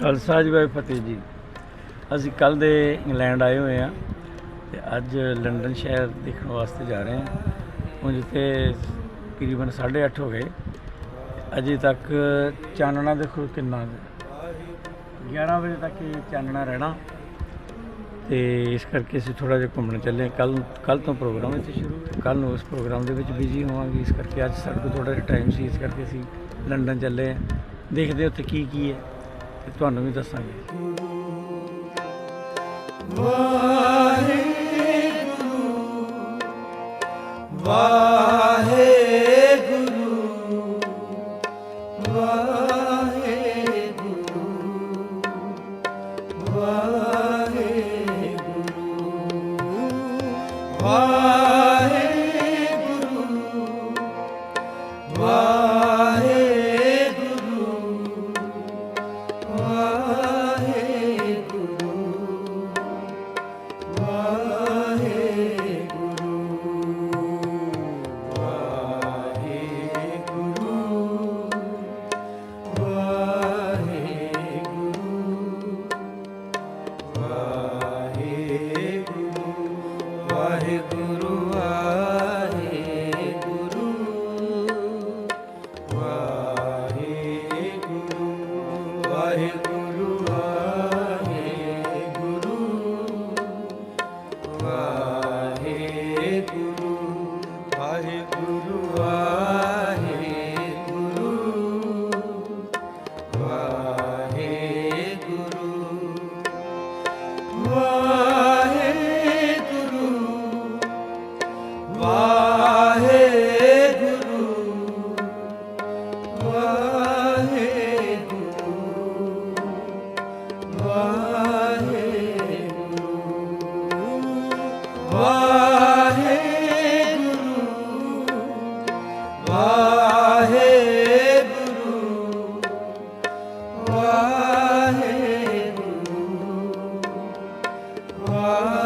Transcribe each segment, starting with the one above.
ਖਾਲਸਾ ਜੀ ਬਾਈ ਫਤਿਹ ਜੀ। ਅਸੀਂ ਕੱਲ ਦੇ ਇੰਗਲੈਂਡ ਆਏ ਹੋਏ ਆ ਤੇ ਅੱਜ ਲੰਡਨ ਸ਼ਹਿਰ ਦੇਖਣ ਵਾਸਤੇ ਜਾ ਰਹੇ ਹਾਂ। ਹੁਣ ਜਿੱਥੇ ਤਕਰੀਬਨ 8:30 ਹੋ ਗਏ। ਅਜੇ ਤੱਕ ਚਾਨਣਾ ਦੇਖੋ ਕਿੰਨਾ ਹੈ। 11 ਵਜੇ ਤੱਕ ਇਹ ਚਾਨਣਾ ਰਹਿਣਾ। ਤੇ ਇਸ ਕਰਕੇ ਅਸੀਂ ਥੋੜਾ ਜਿਹਾ ਘੁੰਮਣ ਚੱਲੇ ਕੱਲ ਕੱਲ ਤੋਂ ਪ੍ਰੋਗਰਾਮ ਇੱਥੇ ਸ਼ੁਰੂ ਕੱਲ ਨੂੰ ਉਸ ਪ੍ਰੋਗਰਾਮ ਦੇ ਵਿੱਚ ਬਿਜ਼ੀ ਹੋਵਾਂਗੇ। ਇਸ ਕਰਕੇ ਅੱਜ ਸਾਡੇ ਕੋਲ ਥੋੜਾ ਜਿਹਾ ਟਾਈਮ ਸੀ। ਇਸ ਕਰਕੇ ਅਸੀਂ ਲੰਡਨ ਚੱਲੇ ਹਾਂ। ਦੇਖਦੇ ਉੱਥੇ ਕੀ ਕੀ ਹੈ। ਤੇ ਤੁਹਾਨੂੰ ਵੀ ਦੱਸਾਂਗੇ। ਵਾਹਿਗੁਰੂ Wow.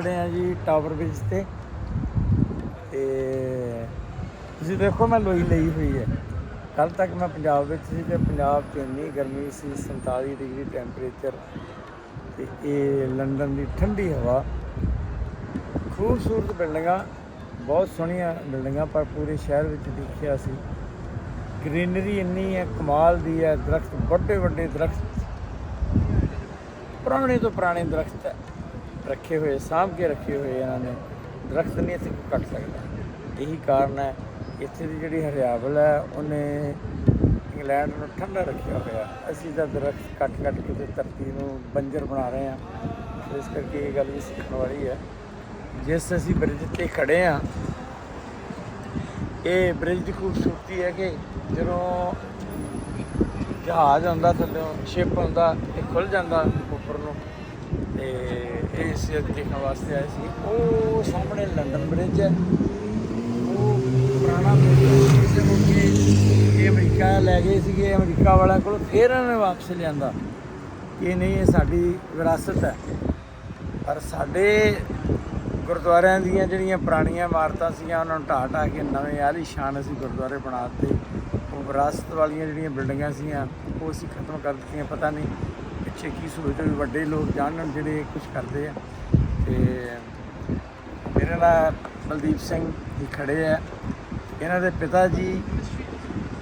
ਖੜੇ ਆ ਜੀ ਟਾਵਰ ਬ੍ਰਿਜ ਤੇ। ਤੇ ਤੁਸੀਂ ਦੇਖੋ ਮੈਂ ਲੋਈ ਲਈ ਹੋਈ ਹੈ। ਕੱਲ ਤੱਕ ਮੈਂ ਪੰਜਾਬ ਵਿੱਚ ਸੀ ਤੇ ਪੰਜਾਬ 'ਚ ਇੰਨੀ ਗਰਮੀ ਸੀ 47 ਡਿਗਰੀ ਟੈਂਪਰੇਚਰ ਤੇ ਇਹ ਲੰਡਨ ਦੀ ਠੰਡੀ ਹਵਾ। ਖੂਬਸੂਰਤ ਬਿਲਡਿੰਗਾਂ, ਬਹੁਤ ਸੋਹਣੀਆਂ ਬਿਲਡਿੰਗਾਂ, ਪਰ ਪੂਰੇ ਸ਼ਹਿਰ ਵਿੱਚ ਦੇਖਿਆ ਸੀ। ਗ੍ਰੀਨਰੀ ਇੰਨੀ ਹੈ, ਕਮਾਲ ਦੀ ਹੈ, ਦਰਖਤ ਵੱਡੇ ਵੱਡੇ ਦਰਖਤ। ਪੁਰਾਣੇ ਤੋਂ ਪੁਰਾਣੇ ਦਰਖਤ ਰੱਖੇ ਹੋਏ, ਸਾਂਭ ਕੇ ਰੱਖੇ ਹੋਏ ਇਹਨਾਂ ਨੇ, ਦਰਖਤ ਨਹੀਂ ਇੱਥੇ ਕੱਟ ਸਕਦਾ। ਇਹੀ ਕਾਰਨ ਹੈ, ਇੱਥੇ ਦੀ ਜਿਹੜੀ ਹਰਿਆਵਲ ਹੈ, ਉਹਨੇ ਇੰਗਲੈਂਡ ਨੂੰ ਠੰਡਾ ਰੱਖਿਆ ਹੋਇਆ। ਅਸੀਂ ਤਾਂ ਦਰਖਤ ਕੱਟ ਕੱਟ ਕੇ ਤੇ ਧਰਤੀ ਨੂੰ ਬੰਜਰ ਬਣਾ ਰਹੇ ਹਾਂ। ਇਸ ਕਰਕੇ ਇਹ ਗੱਲ ਵੀ ਸਿੱਖਣ ਵਾਲੀ ਹੈ। ਜਿਸ ਅਸੀਂ ਬ੍ਰਿਜ ਤੇ ਖੜੇ ਹਾਂ, ਇਹ ਬ੍ਰਿਜ ਦੀ ਖੂਬਸੂਰਤੀ ਹੈ ਕਿ ਜਦੋਂ ਜਹਾਜ਼ ਆਉਂਦਾ ਥੱਲੇ ਸ਼ਿਪ ਆਉਂਦਾ, ਇਹ ਖੁੱਲ ਜਾਂਦਾ ਉੱਪਰ ਨੂੰ, ਤੇ ਇਹ ਇਸ ਦੇਖਣ ਵਾਸਤੇ ਆਏ ਸੀ। ਉਹ ਸਾਹਮਣੇ ਲੰਡਨ ਬ੍ਰਿਜ ਹੈ। ਉਹ ਪੁਰਾਣਾ ਬ੍ਰਿਜ ਹੋ। ਕੇ ਇਹ ਅਮਰੀਕਾ ਲੈ ਗਏ ਸੀਗੇ, ਅਮਰੀਕਾ ਵਾਲਿਆਂ ਕੋਲ, ਫਿਰ ਇਹਨਾਂ ਨੇ ਵਾਪਸ ਲਿਆਂਦਾ ਕਿ ਨਹੀਂ, ਇਹ ਸਾਡੀ ਵਿਰਾਸਤ ਹੈ। ਪਰ ਸਾਡੇ ਗੁਰਦੁਆਰਿਆਂ ਦੀਆਂ ਜਿਹੜੀਆਂ ਪੁਰਾਣੀਆਂ ਇਮਾਰਤਾਂ ਸੀਗੀਆਂ, ਉਹਨਾਂ ਨੂੰ ਢਾਹ ਢਾਹ ਕੇ ਨਵੇਂ ਆਲੀ ਸ਼ਾਨ ਅਸੀਂ ਗੁਰਦੁਆਰੇ ਬਣਾ ਦਿੱਤੇ। ਉਹ ਵਿਰਾਸਤ ਵਾਲੀਆਂ ਜਿਹੜੀਆਂ ਬਿਲਡਿੰਗਾਂ ਸੀਗੀਆਂ, ਉਹ ਅਸੀਂ ਖਤਮ ਕਰ ਦਿੱਤੀਆਂ, ਪਤਾ ਨਹੀਂ ਪਿੱਛੇ ਕੀ ਸੋਚਦੇ ਵੀ ਵੱਡੇ ਲੋਕ ਜਾਣਨ ਜਿਹੜੇ ਕੁਝ ਕਰਦੇ ਆ? ਤੇ ਮੇਰੇ ਨਾਲ ਬਲਦੀਪ ਸਿੰਘ ਜੀ ਖੜੇ ਆ। ਇਹਨਾਂ ਦੇ ਪਿਤਾ ਜੀ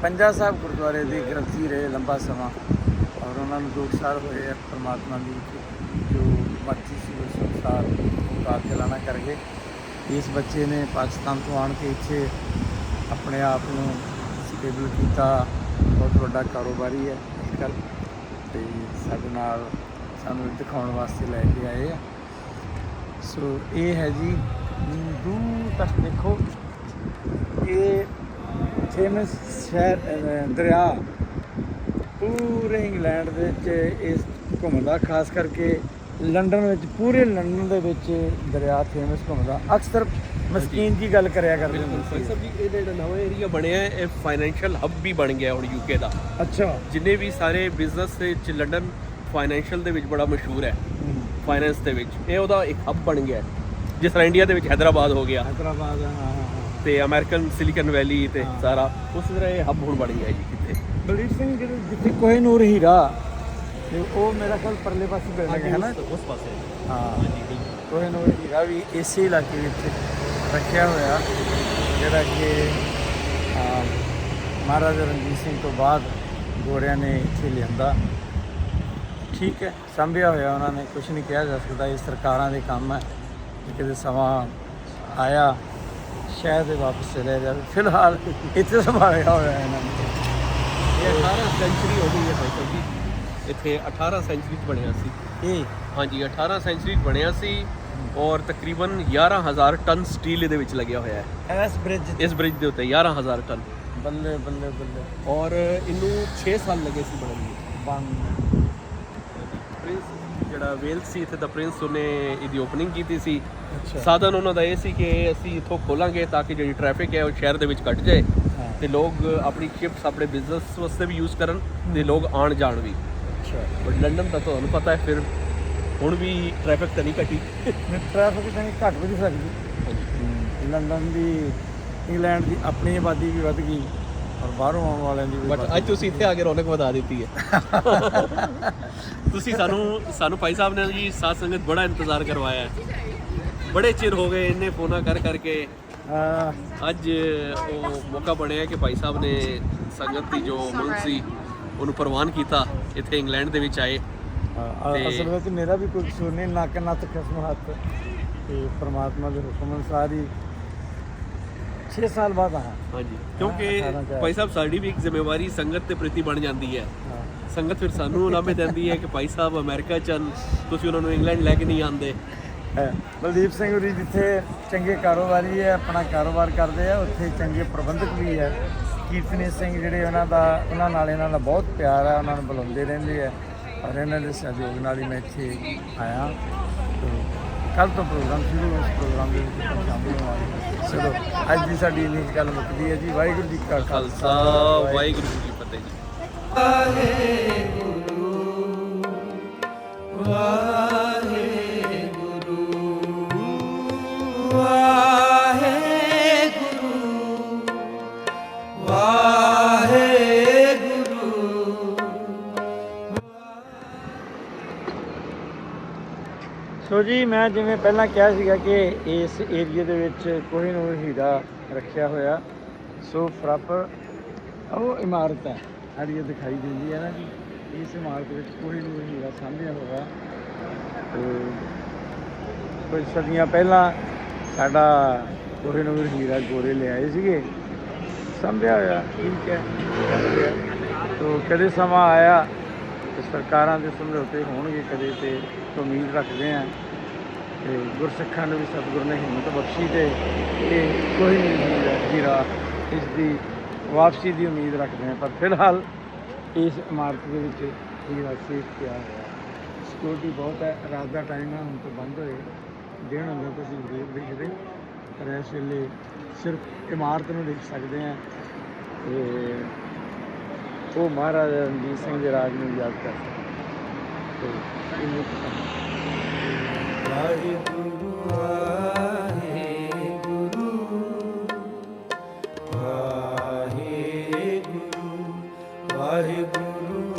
ਪੰਜਾ ਸਾਹਿਬ ਗੁਰਦੁਆਰੇ ਦੇ ਗ੍ਰੰਥੀ ਰਹੇ ਲੰਬਾ ਸਮਾਂ ਔਰ ਉਹਨਾਂ ਨੂੰ 2 ਸਾਲ ਹੋਏ ਆ ਪਰਮਾਤਮਾ ਦੀ ਜੋ ਮਰਜ਼ੀ ਸੀ ਉਸ ਅਨੁਸਾਰ ਕਾਰ ਚਲਾਣਾ ਕਰ ਗਏ ਇਸ ਬੱਚੇ ਨੇ ਪਾਕਿਸਤਾਨ ਤੋਂ ਆਣ ਕੇ ਇੱਥੇ ਆਪਣੇ ਆਪ ਨੂੰ ਸਟੇਬਲ ਕੀਤਾ। ਬਹੁਤ ਵੱਡਾ ਕਾਰੋਬਾਰੀ ਹੈ ਅੱਜ ਕੱਲ੍ਹ ਤੇ ਸਾਡੇ ਨਾਲ ਸਾਨੂੰ ਦਿਖਾਉਣ ਵਾਸਤੇ ਲੈ ਕੇ ਆਏ ਆ। ਸੋ ਇਹ ਹੈ ਜੀ ਦੂਰ ਤੱਕ ਦੇਖੋ, ਇਹ ਫੇਮਸ ਸ਼ਹਿਰ ਦਰਿਆ ਪੂਰੇ ਇੰਗਲੈਂਡ ਦੇ ਵਿੱਚ, ਇਸ ਘੁੰਮਦਾ ਖਾਸ ਕਰਕੇ ਲੰਡਨ ਵਿੱਚ, ਪੂਰੇ ਲੰਡਨ ਦੇ ਵਿੱਚ ਦਰਿਆ ਫੇਮਸ ਘੁੰਮਦਾ। ਅਕਸਰ ਮਸਕੀਨ ਜੀ ਗੱਲ ਕਰਿਆ ਕਰਦੇ। ਬਿਲਕੁਲ ਹੁੰਦੇ ਸੀ ਸਾਹਿਬ ਜੀ ਇਹ ਜਿਹੜਾ ਨਵਾਂ ਏਰੀਆ ਬਣਿਆ ਹੈ ਇਹ ਫਾਈਨੈਂਸ਼ੀਅਲ ਹੱਬ ਵੀ ਬਣ ਗਿਆ ਹੁਣ ਯੂਕੇ ਦਾ। ਅੱਛਾ। ਜਿੰਨੇ ਵੀ ਸਾਰੇ ਬਿਜ਼ਨਸ ਦੇ ਵਿੱਚ ਲੰਡਨ ਫਾਈਨੈਂਸ਼ੀਅਲ ਦੇ ਵਿੱਚ ਬੜਾ ਮਸ਼ਹੂਰ ਹੈ। ਫਾਈਨੈਂਸ ਦੇ ਵਿੱਚ। ਇਹ ਉਹਦਾ ਇੱਕ ਹੱਬ ਬਣ ਗਿਆ। ਜਿਸ ਤਰ੍ਹਾਂ ਇੰਡੀਆ ਦੇ ਵਿੱਚ ਹੈਦਰਾਬਾਦ ਹੋ ਗਿਆ। ਹੈਦਰਾਬਾਦ ਹਾਂ ਹਾਂ ਤੇ ਅਮਰੀਕਨ ਸਿਲੀਕਨ ਵੈਲੀ ਤੇ। ਸਾਰਾ। ਉਸ ਤਰ੍ਹਾਂ ਇਹ ਹੱਬ ਹੁਣ ਬਣ ਗਿਆ ਜੀ ਕਿਤੇ। ਬਲਦੀਪ ਸਿੰਘ ਜਿੱਥੇ ਕੋਹਿਨੂਰ ਹੀਰਾ ਤੇ ਉਹ ਮੇਰਾ ਖਿਆਲ ਪਰਲੇ ਪਾਸੇ ਬਿਲਡਿੰਗ ਹੈ ਨਾ? ਉਸ ਪਾਸੇ। ਹਾਂ। ਕੋਹਿਨੂਰ ਹੀਰਾ ਵੀ ਇਸੇ ਇਲਾਕੇ ਵਿੱਚ ਰੱਖਿਆ ਹੋਇਆ ਜਿਹੜਾ ਕਿ ਮਹਾਰਾਜਾ ਰਣਜੀਤ ਸਿੰਘ ਤੋਂ ਬਾਅਦ ਗੋਰਿਆਂ ਨੇ ਇੱਥੇ ਲਿਆਂਦਾ। ਠੀਕ ਹੈ। ਸੰਭਿਆ ਹੋਇਆ ਉਹਨਾਂ ਨੇ ਕੁਝ ਨਹੀਂ ਕਿਹਾ ਜਾ ਸਕਦਾ ਇਹ ਸਰਕਾਰਾਂ ਦੇ ਕੰਮ ਹੈ। ਕਿ ਕਿਤੇ ਸਮਾਂ ਆਇਆ ਸ਼ਾਇਦ ਇਹ ਵਾਪਸ ਚਲੇ ਜਾਵੇ। ਫਿਲਹਾਲ ਇੱਥੇ ਸੰਭਾਲਿਆ ਹੋਇਆ ਇਹਨਾਂ ਨੇ। ਇਹ 18 ਸੈਂਚੁਰੀ ਹੋ ਗਈ ਹੈ ਭਾਈ ਸਾਹਿਬ ਜੀ। ਇੱਥੇ 18 ਸੈਂਚੁਰੀ ਚ ਬਣਿਆ ਸੀ। ਇਹ? ਹਾਂਜੀ 18 ਸੈਂਚੁਰੀ ਚ ਬਣਿਆ ਸੀ। ਔਰ ਤਕਰੀਬਨ 11000 ਟਨ ਸਟੀਲ ਇਹਦੇ ਵਿੱਚ ਲੱਗਿਆ ਹੋਇਆ ਹੈ। ਐਸ ਬ੍ਰਿਜ ਇਸ ਬ੍ਰਿਜ ਦੇ ਉੱਤੇ 11000 ਟਨ। ਬੱਲੇ ਬੱਲੇ ਬੱਲੇ। ਔਰ ਇਹਨੂੰ 6 ਸਾਲ ਲੱਗੇ ਸੀ ਬਣਨ ਨੂੰ। ਬੰਦ। ਪ੍ਰਿੰਸ ਜਿਹੜਾ ਵੇਲ ਸੀ ਇੱਥੇ ਦਾ ਪ੍ਰਿੰਸ ਉਹਨੇ ਇਹਦੀ ਓਪਨਿੰਗ ਕੀਤੀ ਸੀ। ਸਾਧਨ ਉਹਨਾਂ ਦਾ ਇਹ ਸੀ ਕਿ ਅਸੀਂ ਇੱਥੋਂ ਖੋਲਾਂਗੇ ਤਾਂ ਕਿ ਜਿਹੜੀ ਟ੍ਰੈਫਿਕ ਹੈ ਉਹ ਸ਼ਹਿਰ ਦੇ ਵਿੱਚ ਘਟ ਜਾਏ ਤੇ ਲੋਕ ਆਪਣੀ ਸ਼ਿਪਸ ਆਪਣੇ ਬਿਜ਼ਨਸ ਵਾਸਤੇ ਵੀ ਯੂਜ਼ ਕਰਨ ਤੇ ਲੋਕ ਆਣ ਜਾਣ ਵੀ। ਅੱਛਾ। ਬਟ ਲੰਡਨ ਤਾਂ ਤੁਹਾਨੂੰ ਪਤਾ ਹੈ ਫਿਰ ਹੁਣ ਵੀ ਟ੍ਰੈਫਿਕ ਤਾਂ ਨਹੀਂ ਘਟੀ। ਮੈਂ ਟ੍ਰੈਫਿਕ ਤਾਂ ਨਹੀਂ ਘੱਟ ਵੀ ਨਹੀਂ ਸਕਦੀ। ਲੰਡਨ ਦੀ ਇੰਗਲੈਂਡ ਦੀ ਆਪਣੀ ਆਬਾਦੀ ਵੀ ਵੱਧ ਗਈ ਔਰ ਬਾਹਰੋਂ ਆਉਣ ਵਾਲਿਆਂ ਦੀ ਬਟ ਅੱਜ ਤੁਸੀਂ ਇੱਥੇ ਆ ਕੇ ਰੌਣਕ ਵਧਾ ਦਿੱਤੀ ਹੈ। ਤੁਸੀਂ ਸਾਨੂੰ ਸਾਨੂੰ ਭਾਈ ਸਾਹਿਬ ਨੇ ਜੀ ਸਾਧ ਸੰਗਤ ਬੜਾ ਇੰਤਜ਼ਾਰ ਕਰਵਾਇਆ ਹੈ। ਬੜੇ ਚਿਰ ਹੋ ਗਏ ਇੰਨੇ ਫੋਨਾਂ ਕਰ ਕਰਕੇ। ਅੱਜ ਉਹ ਮੌਕਾ ਬਣਿਆ ਕਿ ਭਾਈ ਸਾਹਿਬ ਨੇ ਸੰਗਤ ਦੀ ਜੋ ਮੰਗ ਸੀ ਉਹਨੂੰ ਪ੍ਰਵਾਨ ਕੀਤਾ ਇੱਥੇ ਇੰਗਲੈਂਡ ਦੇ ਵਿੱਚ ਆਏ। ਹਾਂ, ਤੇ- ਅਸਲ ਵਿੱਚ ਮੇਰਾ ਵੀ ਕੋਈ ਕਸੂਰ ਨਹੀਂ ਨੱਕ ਨੱਤ ਖਸਮ ਹੱਥ। ਤੇ ਪ੍ਰਮਾਤਮਾ ਦੇ ਹੁਕਮ ਅਨੁਸਾਰ ਹੀ 6 ਸਾਲ ਬਾਅਦ ਆਇਆ। ਹਾਂਜੀ। ਕਿਉਂਕਿ ਅਠਾਰਾਂ। ਭਾਈ ਸਾਹਿਬ ਸਾਡੀ ਵੀ ਇੱਕ ਜ਼ਿੰਮੇਵਾਰੀ ਸੰਗਤ ਦੇ ਪ੍ਰਤੀ ਬਣ ਜਾਂਦੀ ਹੈ। ਹਾਂ। ਸੰਗਤ ਫਿਰ ਸਾਨੂੰ ਲਾਮੇ ਦਿੰਦੀ ਹੈ ਕਿ ਭਾਈ ਸਾਹਿਬ ਅਮਰੀਕਾ ਚ ਹਨ ਤੁਸੀਂ ਉਹਨਾਂ ਨੂੰ ਇੰਗਲੈਂਡ ਲੈ ਕੇ ਨਹੀਂ ਆਉਂਦੇ। ਹੈ। ਬਲਦੀਪ ਸਿੰਘ ਹੋਰੀ ਜਿੱਥੇ ਚੰਗੇ ਕਾਰੋਬਾਰੀ ਹੈ ਆਪਣਾ ਕਾਰੋਬਾਰ ਕਰਦੇ ਆ ਉੱਥੇ ਚੰਗੇ ਪ੍ਰਬੰਧਕ ਵੀ ਹੈ। ਕੀਰਤਨੀ ਸਿੰਘ ਜਿਹੜੇ ਉਹਨਾਂ ਦਾ ਉਹਨਾਂ ਨਾਲ ਇਹਨਾਂ ਦਾ ਬਹੁਤ ਪਿਆਰ ਹੈ ਉਹਨਾਂ ਨੂੰ ਬੁਲਾਉਂਦੇ ਰਹਿੰਦੇ ਆ। ਔਰ ਇਹਨਾਂ ਦੇ ਸਹਿਯੋਗ ਨਾਲ ਹੀ ਮੈਂ ਇੱਥੇ ਆਇਆ। ਕੱਲ ਤੋਂ ਪ੍ਰੋਗਰਾਮ ਸ਼ੁਰੂ ਉਸ ਪ੍ਰੋਗਰਾਮ ਦੇ ਵਿੱਚ ਸ਼ਾਮਿਲ ਹੋਵਾਂਗੇ। ਚਲੋ ਅੱਜ ਦੀ ਸਾਡੀ ਇੰਨੀ ਕੁ ਗੱਲ ਮੁੱਕਦੀ ਹੈ ਜੀ। ਵਾਹਿਗੁਰੂ ਜੀ ਕਾ ਖਾਲਸਾ। ਵਾਹਿਗੁਰੂ ਜੀ ਕੀ ਫਤਿਹ ਜੀ। ਸੋ ਜੀ, ਮੈਂ ਜਿਵੇਂ ਪਹਿਲਾਂ ਕਿਹਾ ਸੀਗਾ ਕਿ ਇਸ ਏਰੀਆ ਦੇ ਵਿੱਚ ਕੋਹੀਨੂਰ ਹੀਰਾ ਰੱਖਿਆ ਹੋਇਆ। ਸੋ ਪ੍ਰੋਪਰ ਉਹ ਇਮਾਰਤ ਹੈ। ਸਾਡੀ ਦਿਖਾਈ ਦਿੰਦੀ ਹੈ ਨਾ ਜੀ। ਇਸ ਇਮਾਰਤ ਵਿੱਚ ਕੋਹੀਨੂਰ ਹੀਰਾ ਸਾਂਭਿਆ ਹੋਇਆ। ਤੇ ਕੁਝ ਸਦੀਆਂ ਪਹਿਲਾਂ ਸਾਡਾ ਕੋਹੀਨੂਰ ਹੀਰਾ ਗੋਰੇ ਲਿਆਏ ਸੀਗੇ। ਸੰਭਿਆ ਹੋਇਆ, ਠੀਕ ਹੈ, ਸੰਭਿਆ। ਤੋ ਕਦੇ ਸਮਾਂ ਆਇਆ ਤੇ ਸਰਕਾਰਾਂ ਦੇ ਸਮਝੌਤੇ ਹੋਣਗੇ, ਕਦੇ ਤੇ ਉਮੀਦ ਰੱਖਦੇ ਆ ਤੇ ਗੁਰਸਿੱਖਾਂ ਨੂੰ ਵੀ ਸਤਿਗੁਰ ਨੇ ਹਿੰਮਤ ਬਖਸ਼ੀ ਤੇ ਇਹ ਕੋਈ ਨਹੀਂ ਹੀਰਾ ਹੀਰਾ ਇਸ ਦੀ ਵਾਪਸੀ ਦੀ ਉਮੀਦ ਰੱਖਦੇ ਹਾਂ। ਪਰ ਫਿਲਹਾਲ ਇਸ ਇਮਾਰਤ ਦੇ ਵਿੱਚ ਹੀਰਾ ਸੇਫ ਪਿਆ ਹੋਇਆ ਸਿਕਿਉਰਿਟੀ ਬਹੁਤ ਹੈ। ਰਾਤ ਦਾ ਟਾਈਮ ਹੈ, ਹੁਣ ਤੋਂ ਬੰਦ ਹੋਏ। ਦਿਨ ਹੁੰਦਾ ਤੁਸੀਂ ਦੇਖ ਦੇਖਦੇ। ਪਰ ਇਸ ਵੇਲੇ ਸਿਰਫ ਇਮਾਰਤ ਨੂੰ ਦੇਖ ਸਕਦੇ ਆ ਤੇ ਉਹ ਮਹਾਰਾਜਾ ਰਣਜੀਤ ਸਿੰਘ ਦੇ ਰਾਜ ਨੂੰ ਯਾਦ ਕਰ ਤੇ ਇਹਨੂੰ ਵਾਹਿਗੁਰੂ